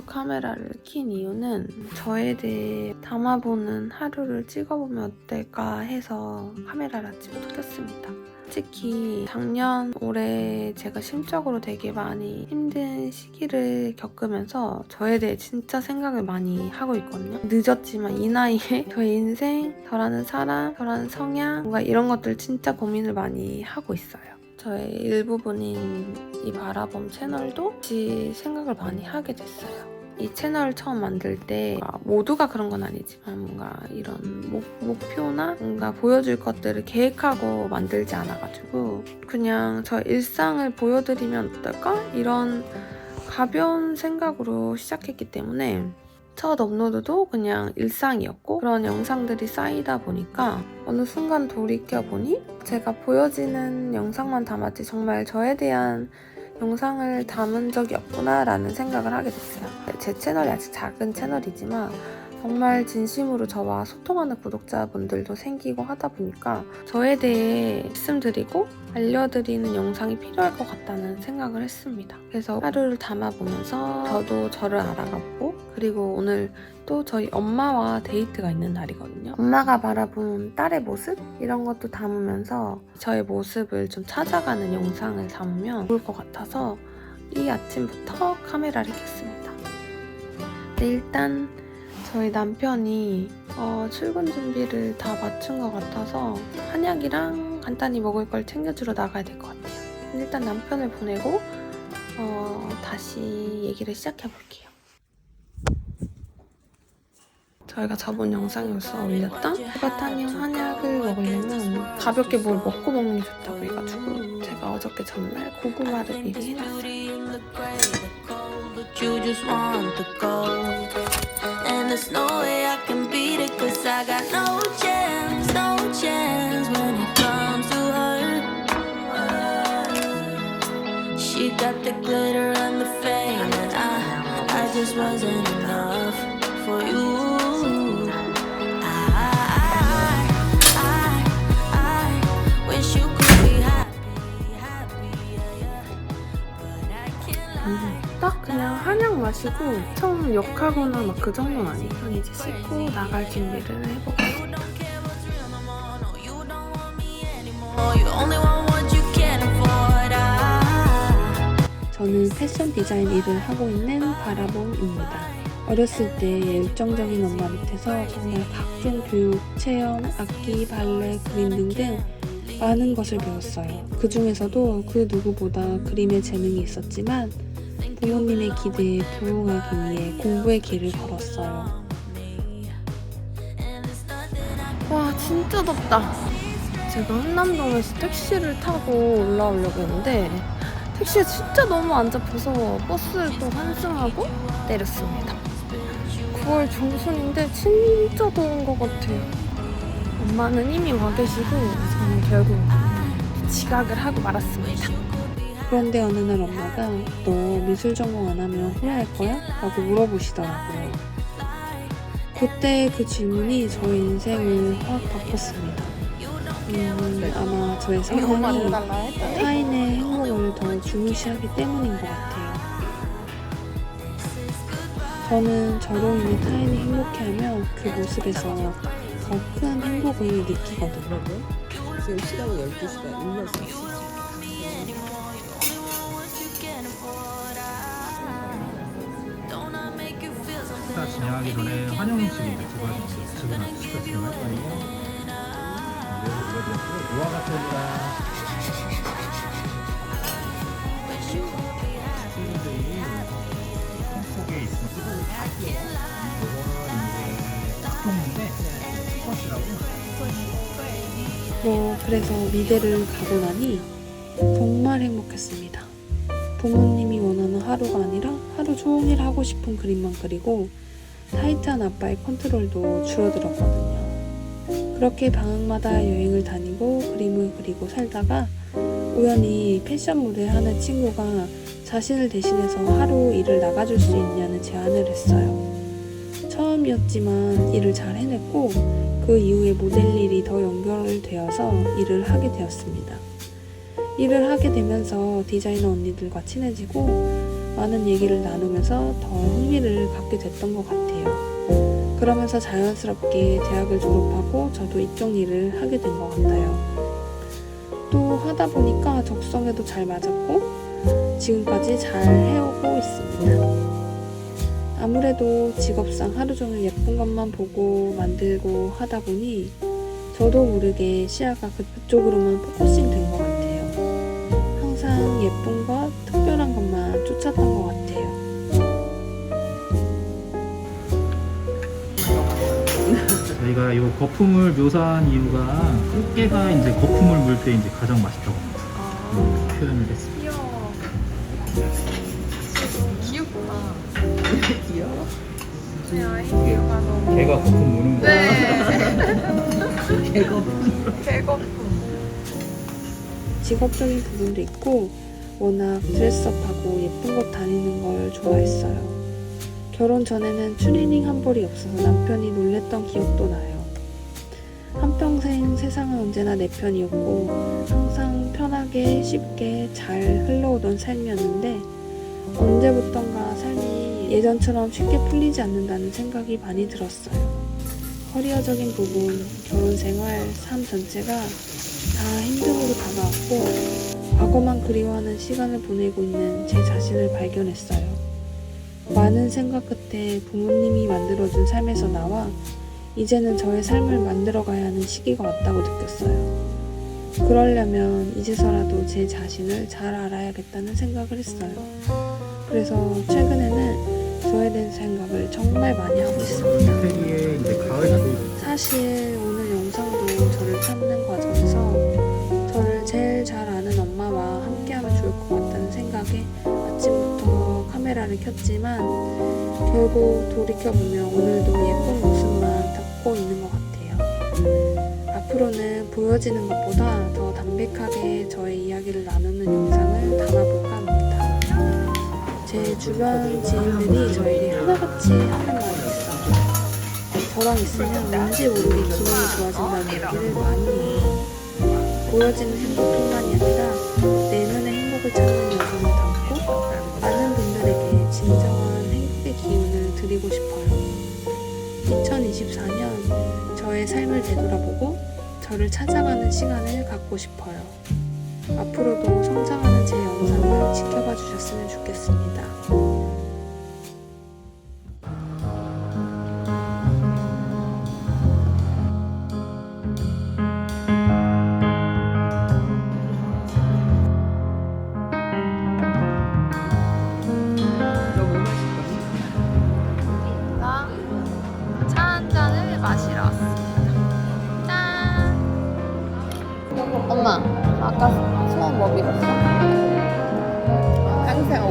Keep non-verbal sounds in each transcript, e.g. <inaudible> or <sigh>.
카메라를 킨 이유는 저에 대해 담아보는 하루를 찍어보면 어떨까 해서 카메라를 아침부터 켰습니다. 솔직히 작년 올해 제가 심적으로 되게 많이 힘든 시기를 겪으면서 저에 대해 진짜 생각을 많이 하고 있거든요. 늦었지만 이 나이에 <laughs> 저의 인생, 저라는 사람, 저라는 성향 뭔가 이런 것들 진짜 고민을 많이 하고 있어요. 저의 일부분인 이 바라봄 채널도 같이 생각을 많이 하게 됐어요. 이 채널을 처음 만들 때 아, 모두가 그런 건 아니지만 뭔가 이런 목, 목표나 뭔가 보여줄 것들을 계획하고 만들지 않아가지고 그냥 저 일상을 보여드리면 어떨까? 이런 가벼운 생각으로 시작했기 때문에 첫 업로드도 그냥 일상이었고 그런 영상들이 쌓이다 보니까 어느 순간 돌이켜보니 제가 보여지는 영상만 담았지 정말 저에 대한 영상을 담은 적이 없구나라는 생각을 하게 됐어요. 제 채널이 아직 작은 채널이지만 정말 진심으로 저와 소통하는 구독자분들도 생기고 하다 보니까 저에 대해 말씀드리고 알려드리는 영상이 필요할 것 같다는 생각을 했습니다. 그래서 하루를 담아보면서 저도 저를 알아갔고 그리고 오늘 또 저희 엄마와 데이트가 있는 날이거든요. 엄마가 바라본 딸의 모습 이런 것도 담으면서 저의 모습을 좀 찾아가는 영상을 담으면 좋을 것 같아서 이 아침부터 카메라를 켰습니다. 네, 일단 저희 남편이 어, 출근 준비를 다 마친 것 같아서 한약이랑 간단히 먹을 걸 챙겨주러 나가야 될 것 같아요. 일단 남편을 보내고 어, 다시 얘기를 시작해 볼게요. 저희가 저번 영상에서 올렸던 후바타늄 한약을 먹으려면 가볍게 뭘 먹고 먹는 게 좋다고 해가지고 제가 어저께 전날 고구마를 미리 해놨어요. 그냥 한약 마시고 처음 욕하거나 막 그 정도는. 전 이제 씻고 나갈 준비를. I 저는 패션 디자인 일을 하고 있는 바라봄입니다. 어렸을 때 열정적인 엄마 밑에서 정말 각종 교육, 체험, 악기, 발레, 그림 등등 많은 것을 배웠어요. 그 중에서도 그 누구보다 그림에 재능이 있었지만 부모님의 기대에 부응하기 위해 공부의 길을 걸었어요. 와 진짜 덥다. 제가 한남동에서 택시를 타고 올라오려고 했는데 택시가 진짜 너무 안 잡혀서 버스를 또 환승하고 내렸습니다. 9월 중순인데 진짜 더운 것 같아요. 엄마는 이미 와 계시고 저는 결국 지각을 하고 말았습니다. 그런데 어느 날 엄마가 너 미술 전공 안 하면 후회할 거야? 라고 물어보시더라고요. 그때 그 질문이 저의 인생을 확 바꿨습니다. 음, 아마 저의 성향이 타인의 행복을 더 중요시하기 때문인 것 같아요. 저는 저로 인해 타인이 행복해하면 그 모습에서 더 큰 행복을 느끼거든요. 지금 시간이 12시가 일렀어. don't 진행하기 전에 환영 음식 이제 두 가지 지금 시켰으면 할 거예요. 우와 같습니다. 속에 있어. 이거는 이제 탁통인데 스쿼시라고. 뭐 그래서 미대를 가고 나니 정말 행복했습니다. 부모님이 원하는 하루가 아니라 하루 종일 하고 싶은 그림만 그리고 타이트한 아빠의 컨트롤도 줄어들었거든요. 그렇게 방학마다 여행을 다니고 그림을 그리고 살다가 우연히 패션 모델 하는 친구가 자신을 대신해서 하루 일을 나가줄 수 있냐는 제안을 했어요. 처음이었지만 일을 잘 해냈고 그 이후에 모델 일이 더 연결되어서 일을 하게 되었습니다. 일을 하게 되면서 디자이너 언니들과 친해지고 많은 얘기를 나누면서 더 흥미를 갖게 됐던 것 같아요. 그러면서 자연스럽게 대학을 졸업하고 저도 이쪽 일을 하게 된 것 같아요. 또 하다 보니까 적성에도 잘 맞았고 지금까지 잘 해오고 있습니다. 아무래도 직업상 하루 종일 예쁜 것만 보고 만들고 하다 보니 저도 모르게 시야가 그쪽으로만 포커싱 된 것 같아요. 항상 예쁜 것, 저희가 이 거품을 묘사한 이유가 꽃게가 이제 거품을 물 때 이제 가장 맛있다고 합니다. 표현을 했습니다. 귀여워. 귀엽다. <laughs> 귀여워. 네, 아이디어가 너무. 개가 거품 무는 거. 네. <laughs> 개거품. 배고픔. 직업적인 부분도 있고 워낙 드레스업하고 예쁜 곳 다니는 걸 좋아했어요. 결혼 전에는 추리닝 한 벌이 없어서 남편이 놀랬던 기억도 나요. 한평생 세상은 언제나 내 편이었고 항상 편하게 쉽게 잘 흘러오던 삶이었는데 언제부턴가 삶이 예전처럼 쉽게 풀리지 않는다는 생각이 많이 들었어요. 커리어적인 부분, 결혼 생활, 삶 전체가 다 힘듦으로 다가왔고 과거만 그리워하는 시간을 보내고 있는 제 자신을 발견했어요. 많은 생각 끝에 부모님이 만들어준 삶에서 나와 이제는 저의 삶을 만들어가야 하는 시기가 왔다고 느꼈어요. 그러려면 이제서라도 제 자신을 잘 알아야겠다는 생각을 했어요. 그래서 최근에는 저에 대한 생각을 정말 많이 하고 있습니다. 사실 오늘 영상도 저를 찾는 과정에서 저를 제일 잘 아는 엄마와 카메라를 켰지만 결국 돌이켜보면 오늘도 예쁜 모습만 담고 있는 것 같아요. 앞으로는 보여지는 것보다 더 담백하게 저의 이야기를 나누는 영상을 담아볼까 합니다. 제 주변 지인들이 저에게 하나같이 하는 말이 있어요. 저랑 있으면 왠지 모르게 기분이 좋아진다는 얘기를 많이 해요. 보여지는 행복뿐만이 아니라 2024년 저의 삶을 되돌아보고 저를 찾아가는 시간을 갖고 싶어요. 앞으로도 성장하는 제 영상을 지켜봐 주셨으면 좋겠습니다.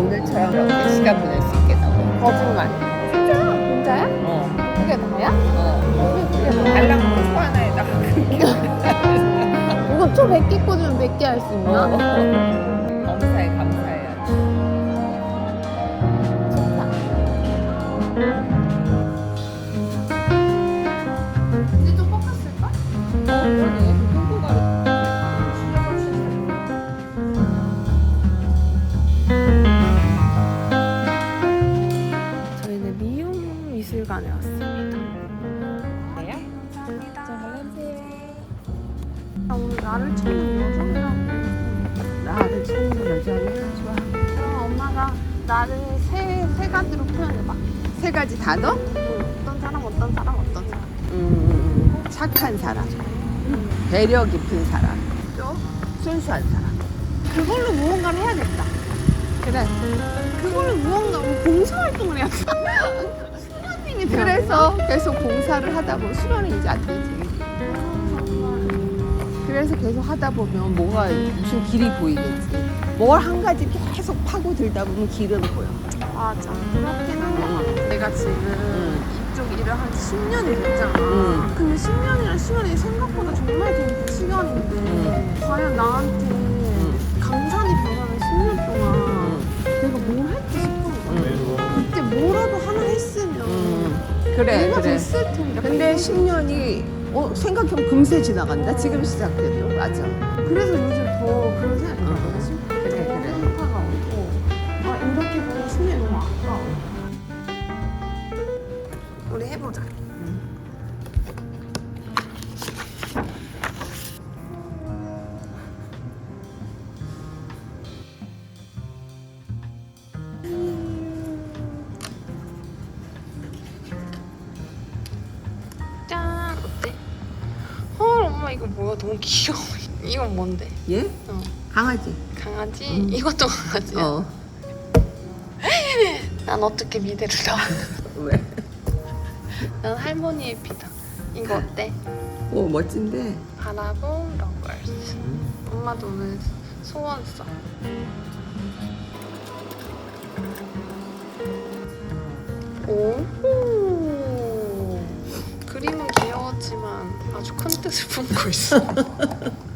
오늘처럼 이렇게 시간 보낼 수 있게 너무. 거짓말. 진짜? 진짜야? 어. 그게 나야? 어. 그게 뭐야? 달랑 소 하나에다가. 이거 초 100개 꽂으면 100개 할 수 있나? 감사해 감사해야지. 나를 세, 세 가지로 표현해봐. 세 가지 단어? 어떤 사람, 어떤 사람, 어떤 사람. 음, 착한 사람, 배려 깊은 사람, 또 순수한 사람. 그걸로 무언가를 해야겠다. 그래. 그걸로 무언가 뭐 봉사활동을 해야지. 수련님이 그래서 계속 봉사를 하다 보면 수련은 이제 안 되지. 그래서 계속 하다 보면 뭐가 무슨 길이 보이겠지. 뭘 한 가지 계속 파고 들다 보면 길은 보여. 맞아. 그렇긴 한 것 같아. 내가 지금 응. 이쪽 일을 한 10년이 됐잖아. 응. 근데 10년이란 시간이 생각보다 정말 긴 시간인데 응. 과연 나한테 강산이 변하는 10년 동안 내가 뭘 했지 싶은 거야. 그때 뭐라도 하나 했으면 음, 그래, 내가 그래. 됐을 텐데. 근데 10년이 어, 생각해보면 금세 지나간다. 지금 시작해도 맞아. 그래서 요즘 더 그런 생각이 응. 들거든. 이렇게 보면 10년이 너무 아까워. 우리 해보자. 짠 어때? 헐 엄마 이거 뭐야 너무 귀여워 <laughs> 이건 뭔데? 얘? 어. 강아지. 강아지? 음. 이것도 강아지야? 어. 난 어떻게 미래를 나왔 <laughs> 왜? 난 할머니의 피다 이거 어때? 오 멋진데. 바라보 러버스 엄마도 오늘 소원 써 오 그림은 귀여웠지만 아주 큰 뜻을 품고 있어 <laughs>